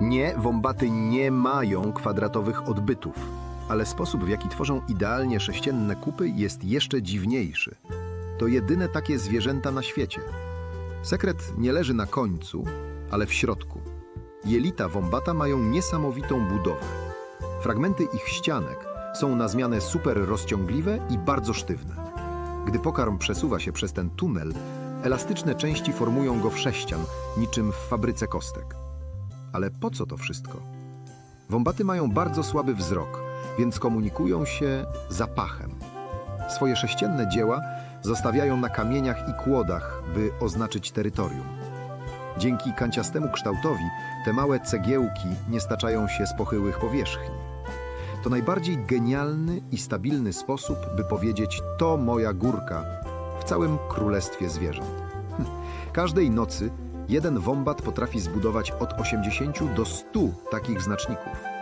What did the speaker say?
Nie, wombaty nie mają kwadratowych odbytów, ale sposób, w jaki tworzą idealnie sześcienne kupy, jest jeszcze dziwniejszy. To jedyne takie zwierzęta na świecie. Sekret nie leży na końcu, ale w środku. Jelita wombata mają niesamowitą budowę. Fragmenty ich ścianek są na zmianę super rozciągliwe i bardzo sztywne. Gdy pokarm przesuwa się przez ten tunel, elastyczne części formują go w sześcian, niczym w fabryce kostek. Ale po co to wszystko? Wombaty mają bardzo słaby wzrok, więc komunikują się zapachem. Swoje sześcienne dzieła zostawiają na kamieniach i kłodach, by oznaczyć terytorium. Dzięki kanciastemu kształtowi te małe cegiełki nie staczają się z pochyłych powierzchni. To najbardziej genialny i stabilny sposób, by powiedzieć to moja górka w całym królestwie zwierząt. Hm. Każdej nocy jeden wombat potrafi zbudować od 80 do 100 takich znaczników.